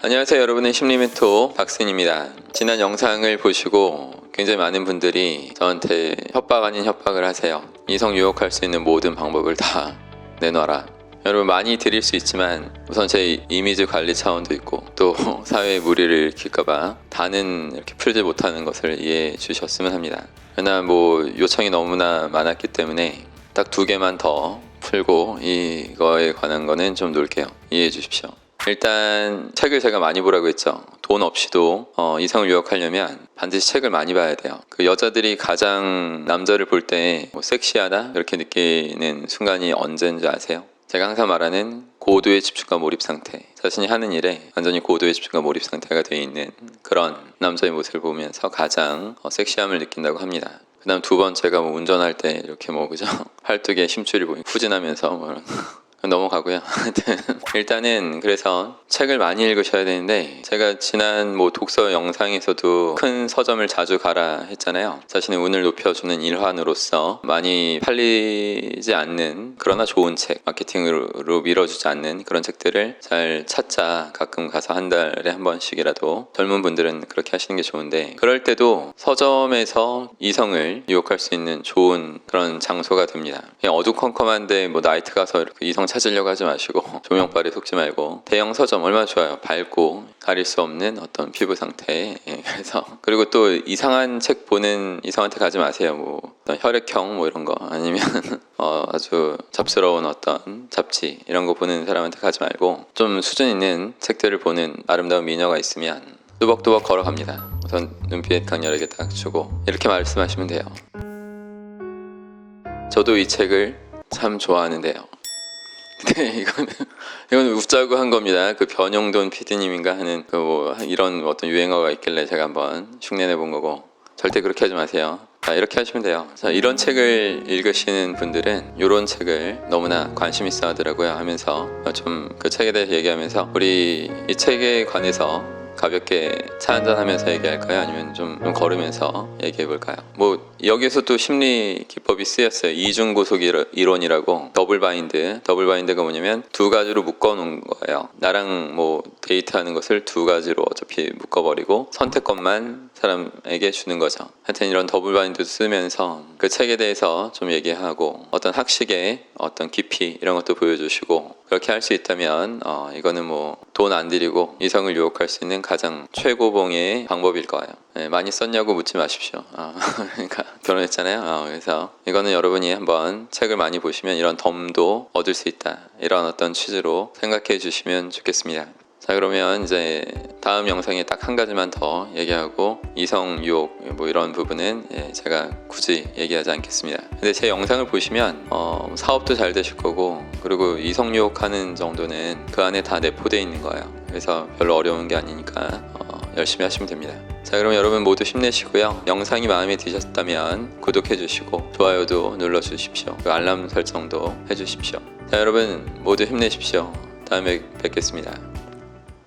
안녕하세요 여러분의 심리멘토 박순입니다. 지난 영상을 보시고 굉장히 많은 분들이 저한테 협박 아닌 협박을 하세요. 이성 유혹할 수 있는 모든 방법을 다 내놔라. 여러분 많이 드릴 수 있지만 우선 제 이미지 관리 차원도 있고 또 사회에 무리를 일으킬까봐 다는 이렇게 풀지 못하는 것을 이해해 주셨으면 합니다. 그러나 뭐 요청이 너무나 많았기 때문에 딱 두 개만 더 풀고 이거에 관한 거는 좀 놓을게요. 이해해 주십시오 일단 책을 제가 많이 보라고 했죠. 돈 없이도 어, 이성을 유혹하려면 반드시 책을 많이 봐야 돼요. 그 여자들이 가장 남자를 볼 때 뭐 섹시하다 이렇게 느끼는 순간이 언제인지 아세요? 제가 항상 말하는 고도의 집중과 몰입 상태. 자신이 하는 일에 완전히 고도의 집중과 몰입 상태가 되어 있는 그런 남자의 모습을 보면서 가장 어, 섹시함을 느낀다고 합니다. 그 다음 두 번째가 뭐 운전할 때 이렇게 뭐 그죠 팔뚝에 힘줄이 보이 후진하면서 뭐 넘어가고요. 일단은 그래서 책을 많이 읽으셔야 되는데 제가 지난 뭐 독서 영상에서도 큰 서점을 자주 가라 했잖아요. 자신의 운을 높여주는 일환으로서 많이 팔리지 않는 그러나 좋은 책, 마케팅으로 밀어주지 않는 그런 책들을 잘 찾자. 가끔 가서 한 달에 한 번씩이라도 젊은 분들은 그렇게 하시는 게 좋은데 그럴 때도 서점에서 이성을 유혹할 수 있는 좋은 그런 장소가 됩니다. 그냥 어두컴컴한데 뭐 나이트 가서 이렇게 이성 찾으려고 하지 마시고 조명빨에 속지 말고 대형 서점 얼마나 좋아요. 밝고 가릴 수 없는 어떤 피부 상태. 예, 그래서 그리고 또 이상한 책 보는 이성한테 가지 마세요. 뭐 어떤 혈액형 뭐 이런 거 아니면 어, 아주 잡스러운 어떤 잡지 이런 거 보는 사람한테 가지 말고 좀 수준 있는 책들을 보는 아름다운 미녀가 있으면 뚜벅뚜벅 걸어갑니다. 우선 눈빛 강렬하게 딱 주고 이렇게 말씀하시면 돼요. 저도 이 책을 참 좋아하는데요. 네, 이거는 이건 웃자고 한 겁니다. 그 변용돈 PD님인가 하는 그 뭐 이런 어떤 유행어가 있길래 제가 한번 흉내내 본 거고 절대 그렇게 하지 마세요. 자, 이렇게 하시면 돼요. 자, 이런 책을 읽으시는 분들은 이런 책을 너무나 관심 있어 하더라고요. 하면서 좀 그 책에 대해 얘기하면서 우리 이 책에 관해서 가볍게 차 한잔 하면서 얘기할까요? 아니면 좀, 좀 걸으면서 얘기해 볼까요? 뭐 여기서 또 심리 기법이 쓰였어요. 이중 구속 이론- 이론이라고 더블 바인드. 더블 바인드가 뭐냐면 두 가지로 묶어 놓은 거예요. 나랑 뭐 데이트하는 것을 두 가지로 어차피 묶어 버리고 선택권만 사람에게 주는 거죠. 하여튼 이런 더블 바인드 쓰면서 그 책에 대해서 좀 얘기하고 어떤 학식의 어떤 깊이 이런 것도 보여주시고 그렇게 할 수 있다면 어, 이거는 뭐 돈 안 들이고 이성을 유혹할 수 있는 가장 최고봉의 방법일 거예요. 네, 많이 썼냐고 묻지 마십시오. 어, 그러니까 결혼했잖아요. 어, 그래서 이거는 여러분이 한번 책을 많이 보시면 이런 덤도 얻을 수 있다. 이런 어떤 취지로 생각해 주시면 좋겠습니다. 자 그러면 이제 다음 영상에 딱 한 가지만 더 얘기하고 이성 유혹 뭐 이런 부분은 예, 제가 굳이 얘기하지 않겠습니다. 근데 제 영상을 보시면 어, 사업도 잘 되실 거고 그리고 이성 유혹하는 정도는 그 안에 다 내포되어 있는 거예요. 그래서 별로 어려운 게 아니니까 어, 열심히 하시면 됩니다. 자 그럼 여러분 모두 힘내시고요. 영상이 마음에 드셨다면 구독해 주시고 좋아요도 눌러 주십시오. 그 알람 설정도 해 주십시오. 자 여러분 모두 힘내십시오. 다음에 뵙겠습니다.